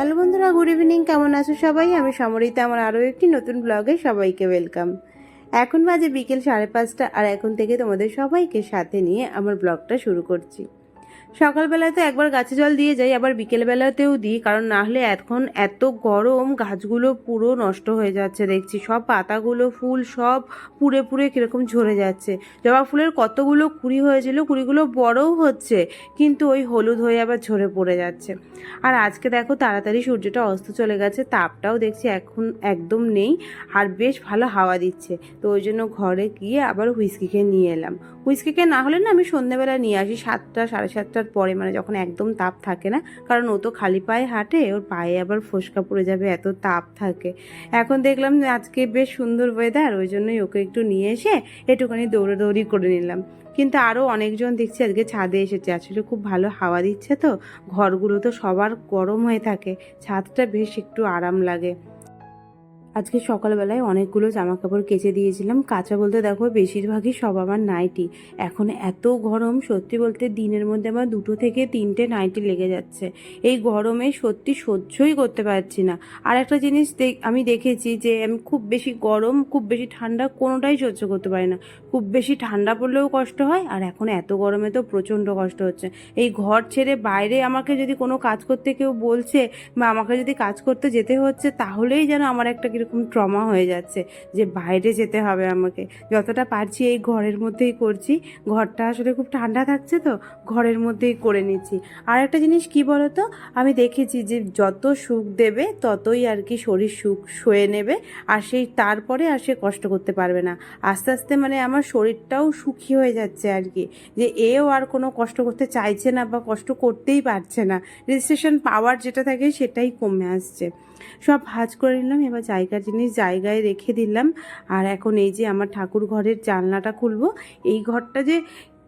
Hello বন্ধুরা, good evening. কেমন আছো সবাই? আমি সমরিতা। আমার আরও একটি নতুন ব্লগে সবাইকে ওয়েলকাম। এখন বাজে বিকেল সাড়ে পাঁচটা, আর এখন থেকে তোমাদের সবাইকে সাথে নিয়ে আমার ব্লগটা শুরু করছি। সকালবেলায় তো একবার গাছে জল দিয়ে যাই, আবার বিকেলবেলাতেও দিই, কারণ না হলে এখন এত গরম, গাছগুলো পুরো নষ্ট হয়ে যাচ্ছে, দেখছি। সব পাতাগুলো, ফুল সব পুড়ে পুড়ে কীরকম ঝরে যাচ্ছে। জবা ফুলের কতগুলো কুড়ি হয়েছিল, কুড়িগুলো বড়ও হচ্ছে, কিন্তু ওই হলুদ হয়ে আবার ঝরে পড়ে যাচ্ছে। আর আজকে দেখো তাড়াতাড়ি সূর্যটা অস্ত চলে গেছে, তাপটাও দেখছি এখন একদম নেই, আর বেশ ভালো হাওয়া দিচ্ছে। তো ওই জন্য ঘরে গিয়ে আবার হুইস্কিকে নিয়ে এলাম। হুইস্কিকে না হলে না আমি সন্ধ্যেবেলা নিয়ে আসি, সাতটা, সাড়ে সাতটার পরে মানে যখন একদম তাপ থাকে না, কারণ ও তো খালি পায়ে হাঁটে, ওর পায়ে আবার ফোসকা পড়ে যাবে, এত তাপ থাকে। এখন দেখলাম যে আজকে বেশ সুন্দর ওয়েদার ওই জন্যই ওকে একটু নিয়ে এসে একটুখানি দৌড়াদৌড়ি করে নিলাম। কিন্তু আরও অনেকজন দেখছি আজকে ছাদে এসেছে, আসলে খুব ভালো হাওয়া দিচ্ছে তো, ঘরগুলো তো সবার গরম হয়ে থাকে, ছাদটা বেশ একটু আরাম লাগে। আজকে সকালবেলায় অনেকগুলো জামা কাপড় কেচে দিয়েছিলাম। কাঁচা বলতে দেখো বেশিরভাগই সব আমার নাইটি। এখন এত গরম, সত্যি বলতে দিনের মধ্যে আমার দুটো থেকে তিনটে নাইটি লেগে যাচ্ছে। এই গরমে সত্যি সহ্যই করতে পারছি না। আর একটা জিনিস আমি দেখেছি যে আমি খুব বেশি গরম, খুব বেশি ঠান্ডা কোনোটাই সহ্য করতে পারি না। খুব বেশি ঠান্ডা পড়লেও কষ্ট হয়, আর এখন এত গরমে তো প্রচণ্ড কষ্ট হচ্ছে। এই ঘর ছেড়ে বাইরে আমাকে যদি কোনো কাজ করতে কেউ বলছে বা আমাকে যদি কাজ করতে যেতে হচ্ছে, তাহলেই যেন আমার একটা কীরকম ট্রমা হয়ে যাচ্ছে যে বাইরে যেতে হবে আমাকে। যতটা পারছি এই ঘরের মধ্যেই করছি। ঘরটা আসলে খুব ঠান্ডা থাকছে তো, ঘরের মধ্যেই করে নিচ্ছি। আর একটা জিনিস কি বলতো? আমি দেখেছি যে যত সুখ দেবে, ততই আর কি শরীর সুখ সয়ে নেবে আর সেই তারপরে আর সে কষ্ট করতে পারবে না। আস্তে আস্তে মানে আমার শরীরটাও সুখী হয়ে যাচ্ছে আর কি। যে এও আর কোনো কষ্ট করতে চাইছে না বা কষ্ট করতেই পারছে না। রেজিস্ট্রেশন পাওয়ার যেটা থাকে সেটাই কমে আসছে। সব ভাজ করে নিলাম, এবার জায়গার জিনিস জায়গায় রেখে দিলাম। আর এখন এই যে আমার ঠাকুর ঘরের জানলাটা খুলবো, এই ঘরটা যে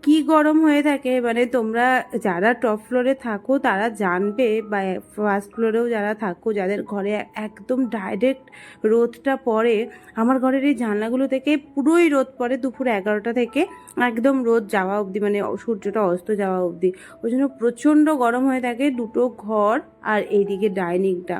কি গরম হয়ে থাকে মানে তোমরা যারা টপ ফ্লোরে থাকো তারা জানবে, বা ফার্স্ট ফ্লোরেও যারা থাকো, যাদের ঘরে একদম ডাইরেক্ট রোদটা পড়ে, আমার ঘরের এই জানলাগুলো থেকে পুরোই রোদ পড়ে দুপুর এগারোটা থেকে, একদম রোদ যাওয়া অবধি মানে সূর্যটা অস্ত যাওয়া অবধি। ওই জন্য প্রচণ্ড গরম হয়ে থাকে দুটো ঘর আর এইদিকে ডাইনিংটা।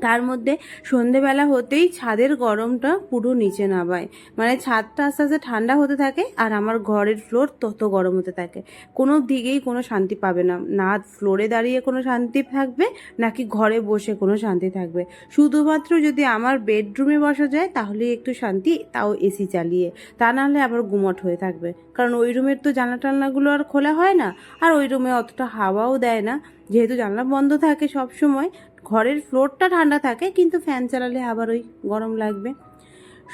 তার মধ্যে সন্ধেবেলা হতেই ছাদের গরমটা পুরো নিচে নামায়। মানে ছাদটা আস্তে আস্তে ঠান্ডা হতে থাকে আর আমার ঘরের ফ্লোর তত গরম হতে থাকে। কোনো দিকেই কোনো শান্তি পাবে না। না ফ্লোরে দাঁড়িয়ে কোনো শান্তি থাকবে, নাকি ঘরে বসে কোনো শান্তি থাকবে। শুধুমাত্র যদি আমার বেডরুমে বসা যায় তাহলে একটু শান্তি, তাও এসি চালিয়ে। তা নাহলে আবার গুমট হয়ে থাকবে। কারণ ওই রুমের তো জানলা টানলাগুলো আর খোলা হয় না। আর ওই রুমে অতটা হাওয়াও দেয় না। যেহেতু জানলা বন্ধ থাকে সব সময় ঘরের ফ্লোরটা ঠান্ডা থাকে কিন্তু ফ্যান চালালে আবার ওই গরম লাগবে।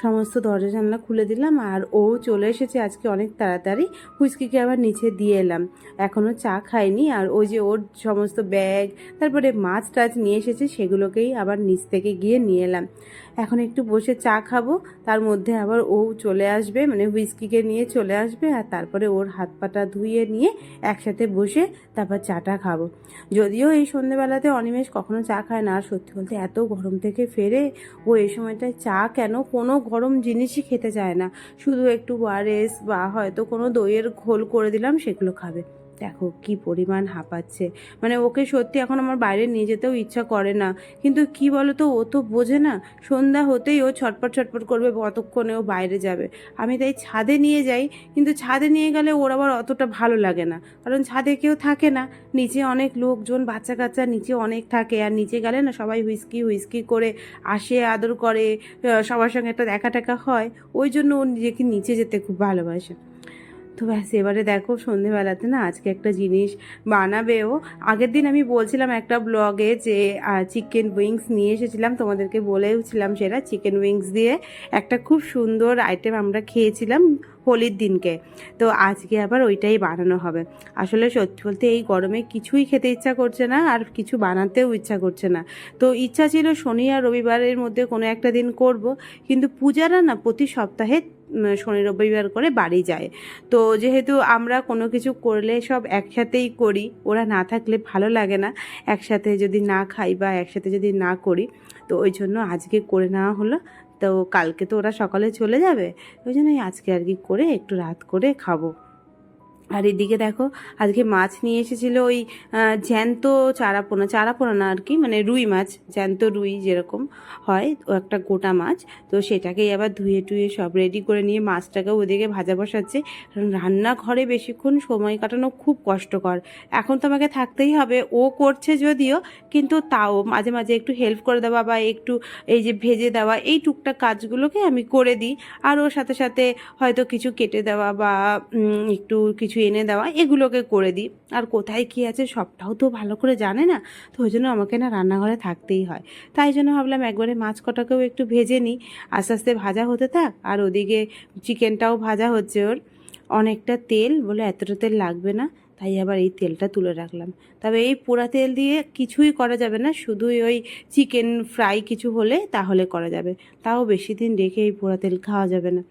সমস্ত দরজা জানলা খুলে দিলাম আর ও চলে এসেছে আজকে অনেক তাড়াতাড়ি। হুইস্কিকে আবার নিচে দিয়ে এলাম। এখনও চা খায়নি আর ওই যে ওর সমস্ত ব্যাগ, তারপরে মাছ টাছ নিয়ে এসেছে সেগুলোকেই আবার নিচ থেকে গিয়ে নিয়ে এলাম। এখন একটু বসে চা খাব, তার মধ্যে আবার ও চলে আসবে মানে হুইস্কিকে নিয়ে চলে আসবে আর তারপরে ওর হাত পাটা ধুয়ে নিয়ে একসাথে বসে তারপর চাটা খাব। যদিও এই সন্ধেবেলাতে অনিমেষ কখনো চা খায় না, আর সত্যি বলতে এত গরম থেকে ফেরে ও এই সময়টায় চা কেন কোনো গরম জিনিসই খেতে চায় না। শুধু একটু ওয়ারেস বা হয়তো কোনো দইয়ের ঘোল করে দিলাম, সেগুলো খাবে। দেখো কি পরিমাণ হাঁপাচ্ছে। মানে ওকে সত্যি এখন আমার বাইরে নিয়ে যেতেও ইচ্ছা করে না। কিন্তু কি বলো তো ও তো বোঝে না, সন্ধ্যা হতেই ও ছটপট ছটপট করবে কতক্ষণে ও বাইরে যাবে। আমি তাই ছাদে নিয়ে যাই, কিন্তু ছাদে নিয়ে গেলে ওর আবার অতটা ভালো লাগে না। কারণ ছাদে কেউ থাকে না, নিচে অনেক লোকজন বাচ্চা কাচ্চা নিচে অনেক থাকে। আর নিচে গেলে না সবাই হুইস্কি হুইস্কি করে আসে, আদর করে সবার সঙ্গে একটা দেখা টাকা হয়। ওই জন্য ও নিজেকে নিচে যেতে খুব ভালোবাসে। তো ব্যাস, এবারে দেখো সন্ধেবেলাতে না আজকে একটা জিনিস বানাবেও আগের দিন আমি বলছিলাম একটা ব্লগে যে চিকেন উইংস নিয়ে এসেছিলাম, তোমাদেরকে বলেওছিলাম সেটা চিকেন উইংস দিয়ে। একটা খুব সুন্দর আইটেম আমরা খেয়েছিলাম হোলির দিনকে। তো আজকে আবার ওইটাই বানানো হবে। আসলে সত্যি বলতে এই গরমে কিছুই খেতে ইচ্ছা করছে না, আর কিছু বানাতেও ইচ্ছা করছে না। তো ইচ্ছা ছিল শনি আর রবিবারের মধ্যে কোনো একটা দিন করব, কিন্তু পূজারা না প্রতি সপ্তাহে শনি রবিবার করে বাড়ি যায়। তো যেহেতু আমরা কোনো কিছু করলে সব একসাথেই করি, ওরা না থাকলে ভালো লাগে না। একসাথে যদি না খাই বা একসাথে যদি না করি, তো ওই জন্য আজকে করে নেওয়া হলো। তো কালকে তো ওরা সকালে চলে যাবে। ওই জন্যই আজকে আর কি করে একটু রাত করে খাব। আর এদিকে দেখো, আজকে মাছ নিয়ে এসেছিল ওই জ্যান্ত চারাপোনা চারাপোনা না আর কি মানে রুই মাছ, জ্যান্ত রুই যেরকম হয়, ও একটা গোটা মাছ, তো সেটাকেই আবার ধুয়ে টুয়ে সব রেডি করে নিয়ে মাছটাকে ওদিকে ভাজা বসাচ্ছে। কারণ রান্নাঘরে বেশিক্ষণ সময় কাটানো খুব কষ্টকর। এখন তো আমাকে থাকতেই হবে, ও করছে যদিও, কিন্তু তাও মাঝে মাঝে একটু হেল্প করে দেওয়া বা একটু এই যে ভেজে দেওয়া, এই টুকটাক কাজগুলোকে আমি করে দিই। আর ওর সাথে সাথে হয়তো কিছু কেটে দেওয়া বা একটু কিছু এনে দেওয়া, এগুলোকে করে দিই। আর কোথায় কী আছে সবটাও তো ভালো করে জানে না, তো ওই জন্য আমাকে না রান্নাঘরে থাকতেই হয়। তাই জন্য ভাবলাম একবারে মাছ কটাকেও একটু ভেজে নিই। আস্তে আস্তে ভাজা হতে থাক, আর ওদিকে চিকেনটাও ভাজা হচ্ছে ওর। অনেকটা তেল বলে এতটা তেল লাগবে না, তাই আবার এই তেলটা তুলে রাখলাম। তবে এই পোড়া তেল দিয়ে কিছুই করা যাবে না, শুধুই ওই চিকেন ফ্রাই কিছু হলে তাহলে করা যাবে। তাও বেশি দিন রেখে এই পোড়া তেল খাওয়া যাবে না।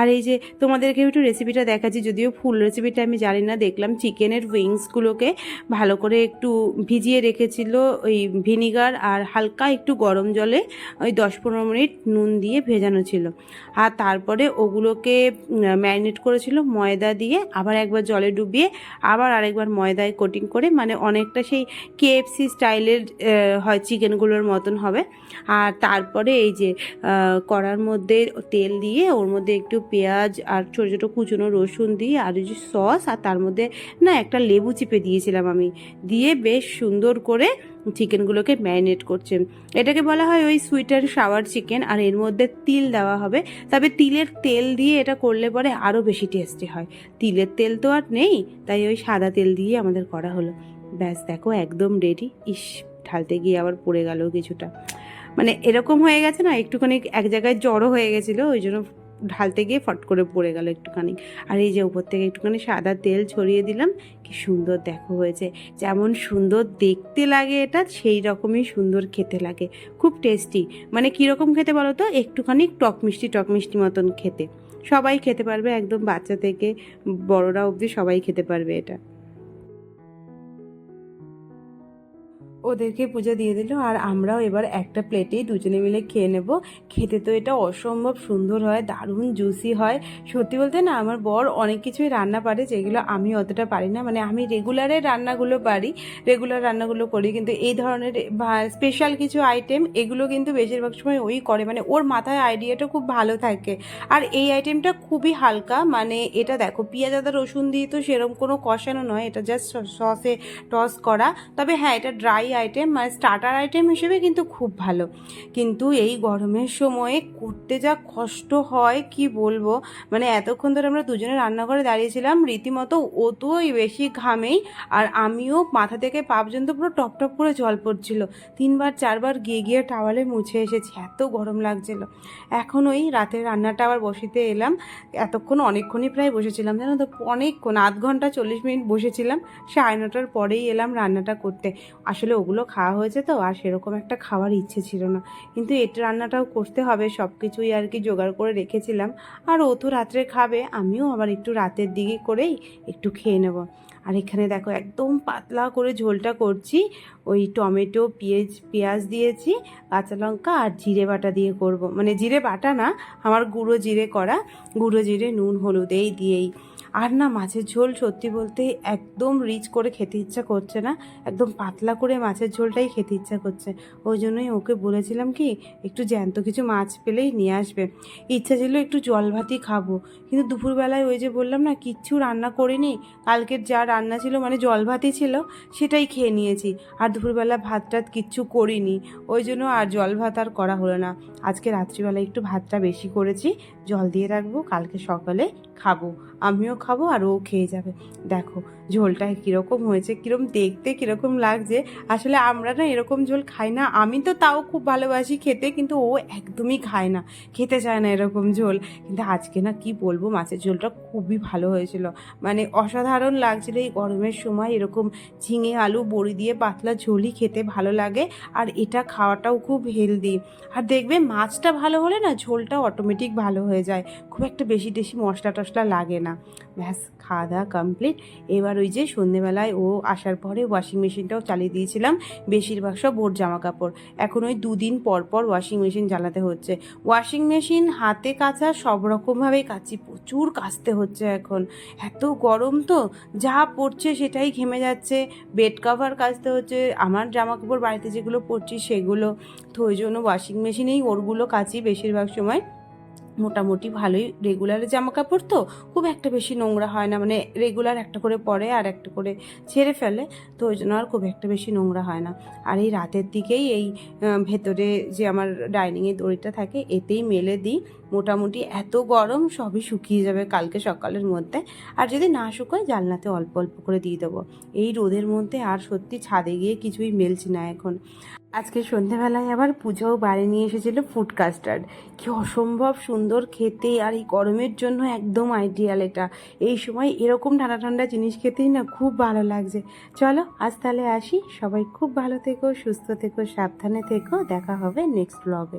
আর এই যে তোমাদেরকে একটু রেসিপিটা দেখাচ্ছি, যদিও ফুল রেসিপিটা আমি জানি না, দেখলাম চিকেনের উইংসগুলোকে ভালো করে একটু ভিজিয়ে রেখেছিল ওই ভিনিগার আর হালকা একটু গরম জলে ওই দশ পনেরো মিনিট নুন দিয়ে ভেজানো ছিল। আর তারপরে ওগুলোকে ম্যারিনেট করেছিল ময়দা দিয়ে, আবার একবার জলে ডুবিয়ে আবার আরেকবার ময়দায় কোটিং করে মানে অনেকটা সেই কেএফসি স্টাইলের হয় চিকেনগুলোর মতন হবে। আর তারপরে এই যে কড়ার মধ্যে তেল দিয়ে ওর মধ্যে একটু পেঁয়াজ আর ছোটো ছোটো কুচনো রসুন দিয়ে আর যে সস আর তার মধ্যে না একটা লেবু চিপে দিয়েছিলাম আমি। দিয়ে বেশ সুন্দর করে চিকেনগুলোকে ম্যারিনেট করছে। এটাকে বলা হয় ওই সুইট অ্যান্ড চিকেন আর এর মধ্যে তিল দেওয়া হবে। তবে তিলের তেল দিয়ে এটা করলে পরে আরও বেশি টেস্টি হয়। তিলের তেল তো আর নেই, তাই ওই সাদা তেল দিয়ে আমাদের করা হলো। ব্যাস, দেখো একদম রেডি ইস, ঢালতে গিয়ে আবার পড়ে গেল কিছুটা। মানে এরকম হয়ে গেছে না, একটুখানি এক জায়গায় জড়ো হয়ে গেছিল, ওই জন্য ঢালতে গিয়ে ফট করে পড়ে গেল একটুখানি। আর এই যে উপর থেকে একটুখানি সাদা তেল ছড়িয়ে দিলাম, কি সুন্দর দেখো হয়েছে। যেমন সুন্দর দেখতে লাগে এটা, সেই রকমই সুন্দর খেতে লাগে। খুব টেস্টি মানে কীরকম খেতে বলো তো? একটুখানি টক মিষ্টি টক মিষ্টি মতন খেতে। সবাই খেতে পারবে, একদম বাচ্চা থেকে বড়রা অবধি সবাই খেতে পারবে এটা। ওদেরকে পুজো দিয়ে দিল আর আমরাও এবার একটা প্লেটেই দুজনে মিলে খেয়ে নেব। খেতে তো এটা অসম্ভব সুন্দর হয়, দারুণ জুসি হয়। সত্যি বলতে না আমার বর অনেক কিছুই রান্না পারে যেগুলো আমি অতটা পারি না। মানে আমি রেগুলারের রান্নাগুলো পারি রেগুলার রান্নাগুলো করি কিন্তু এই ধরনের স্পেশাল কিছু আইটেম এগুলো কিন্তু বেশিরভাগ সময় ওই করে। মানে ওর মাথায় আইডিয়াটা খুব ভালো থাকে। আর এই আইটেমটা খুবই হালকা। মানে এটা দেখো পেঁয়াজ আদা রসুন দিয়ে তো সেরকম কোনো কষানো নয়। এটা জাস্ট সসে টস করা। তবে হ্যাঁ এটা ড্রাই আইটেম মানে স্টার্টার আইটেম হিসেবে কিন্তু খুব ভালো। কিন্তু এই গরমের সময়ে করতে যা কষ্ট হয়, কি বলব? মানে এতক্ষণ ধরে আমরা দুজনে রান্নাঘরে দাঁড়িয়েছিলাম, রীতিমতো ওই বেশি ঘামেই, আর আমিও মাথা থেকে পা পর্যন্ত পুরো টপ টপ করে জল পড়ছিল। তিনবার, চারবার গিয়ে গিয়ে টাওয়ালে মুছে এসেছি, এত গরম লাগছিল। এখন ওই রাতের রান্নাটা আবার বসিতে এলাম। এতক্ষণ অনেকক্ষণই প্রায় বসেছিলাম, জানো তো? অনেকক্ষণ, আধ ঘণ্টা চল্লিশ মিনিট বসেছিলাম। সাড়ে নটার পরেই এলাম রান্নাটা করতে। আসলে ওগুলো খাওয়া হয়েছে তো, আর সেরকম একটা খাওয়ার ইচ্ছে ছিল না। কিন্তু এটা রান্নাটাও করতে হবে সব কিছুই আর কি জোগাড় করে রেখেছিলাম। আর ও তো রাত্রে খাবে, আমিও আবার একটু রাতের দিকে করেই একটু খেয়ে নেব। আর এখানে দেখো একদম পাতলা করে ঝোলটা করছি। ওই টমেটো, পেঁয়াজ পেঁয়াজ দিয়েছি, কাঁচা লঙ্কা আর জিরে বাটা দিয়ে করব। মানে জিরে বাটা না, আমার গুঁড়ো জিরে করা, গুঁড়ো জিরে, নুন, হলুদ, এই দিয়েই। আর না, মাছের ঝোল সত্যি বলতে একদম রিচ করে খেতে ইচ্ছা করছে না। একদম পাতলা করে মাছের ঝোলটাই খেতে ইচ্ছা করছে। ওই জন্যই ওকে বলেছিলাম কি, একটু জ্যান্ত কিছু মাছ পেলেই নিয়ে আসবে। ইচ্ছা ছিল একটু জল ভাতই খাব। কিন্তু দুপুরবেলায় ওই যে বললাম না, কিচ্ছু রান্না করিনি। কালকের যা রান্না ছিল মানে জল ভাতই ছিল, সেটাই খেয়ে নিয়েছি। আর দুপুরবেলা ভাত টাত কিচ্ছু করিনি। ওই জন্য আর জল ভাত আর করা হলো না। আজকে রাত্রিবেলা একটু ভাতটা বেশি করেছি। জল দিয়ে রাখব, কালকে সকালে খাব। আমিও খাব আর ও খেয়ে যাবে। দেখো, ঝোলটা কীরকম হয়েছে কীরকম দেখতে কীরকম লাগছে। আসলে আমরা না এরকম ঝোল খাই না। আমি তো তাও খুব ভালোবাসি খেতে, কিন্তু ও একদমই খায় না। খেতে চায় না এরকম ঝোল। কিন্তু আজকে না কি বলব, মাছের ঝোলটা খুবই ভালো হয়েছিল। মানে অসাধারণ লাগছিল এই গরমের সময়। এরকম ঝিঙে, আলু, বড়ি দিয়ে পাতলা ঝোলই খেতে ভালো লাগে। আর এটা খাওয়াটাও খুব হেলদি আর দেখবে মাছটা ভালো হলে না ঝোলটা অটোমেটিক ভালো হয়ে যায়। খুব একটা বেশি টেশি মশলা টশলা লাগে না। ব্যাস, খাওয়া দাওয়া কমপ্লিট এবার ওই যে সন্ধেবেলায় ও আসার পরে ওয়াশিং মেশিনটাও চালিয়ে দিয়েছিলাম। বেশিরভাগ সব ওর জামা কাপড় এখন ওই দুদিন পর পর ওয়াশিং মেশিন চালাতে হচ্ছে। ওয়াশিং মেশিন হাতে কাচা, সব রকমভাবেই কাচি। প্রচুর কাচতে হচ্ছে এখন। এত গরম তো, যা পড়ছে সেটাই ঘেমে যাচ্ছে। বেড কাভার কাচতে হচ্ছে। আমার জামা কাপড় বাড়িতে যেগুলো পরছি সেগুলো। তো ওই জন্য ওয়াশিং মেশিনেই ওরগুলো কাচি বেশিরভাগ সময়। মোটামুটি ভালোই রেগুলার জামা কাপড় তো, খুব একটা বেশি নোংরা হয় না। মানে রেগুলার একটা করে পরে আর একটা করে ছেড়ে ফেলে, তো ওই জন্য আর খুব একটা বেশি নোংরা হয় না। আর এই রাতের দিকেই এই ভেতরে যে আমার ডাইনিংয়ের দড়িটা থাকে, এতেই মেলে দিই। মোটামুটি এত গরম, সবই শুকিয়ে যাবে কালকে সকালের মধ্যে। আর যদি না শুকোয়, জানলাতে অল্প অল্প করে দিয়ে দেবো। এই রোদের মধ্যে আর সত্যি ছাদে গিয়ে কিছুই মেলছি না এখন। আজকে সন্ধেবেলায় আবার পুজোও বাড়ি নিয়ে এসেছিল ফুড কাস্টার্ড কি অসম্ভব সুন্দর খেতে আর এই গরমের জন্য একদম আইডিয়াল এটা। এই সময় এরকম ঠান্ডা ঠান্ডা জিনিস খেতেই না খুব ভালো লাগছে। চলো, আজ তাহলে আসি। সবাই খুব ভালো থেকো, সুস্থ থেকো, সাবধানে থেকো। দেখা হবে নেক্সট ব্লগে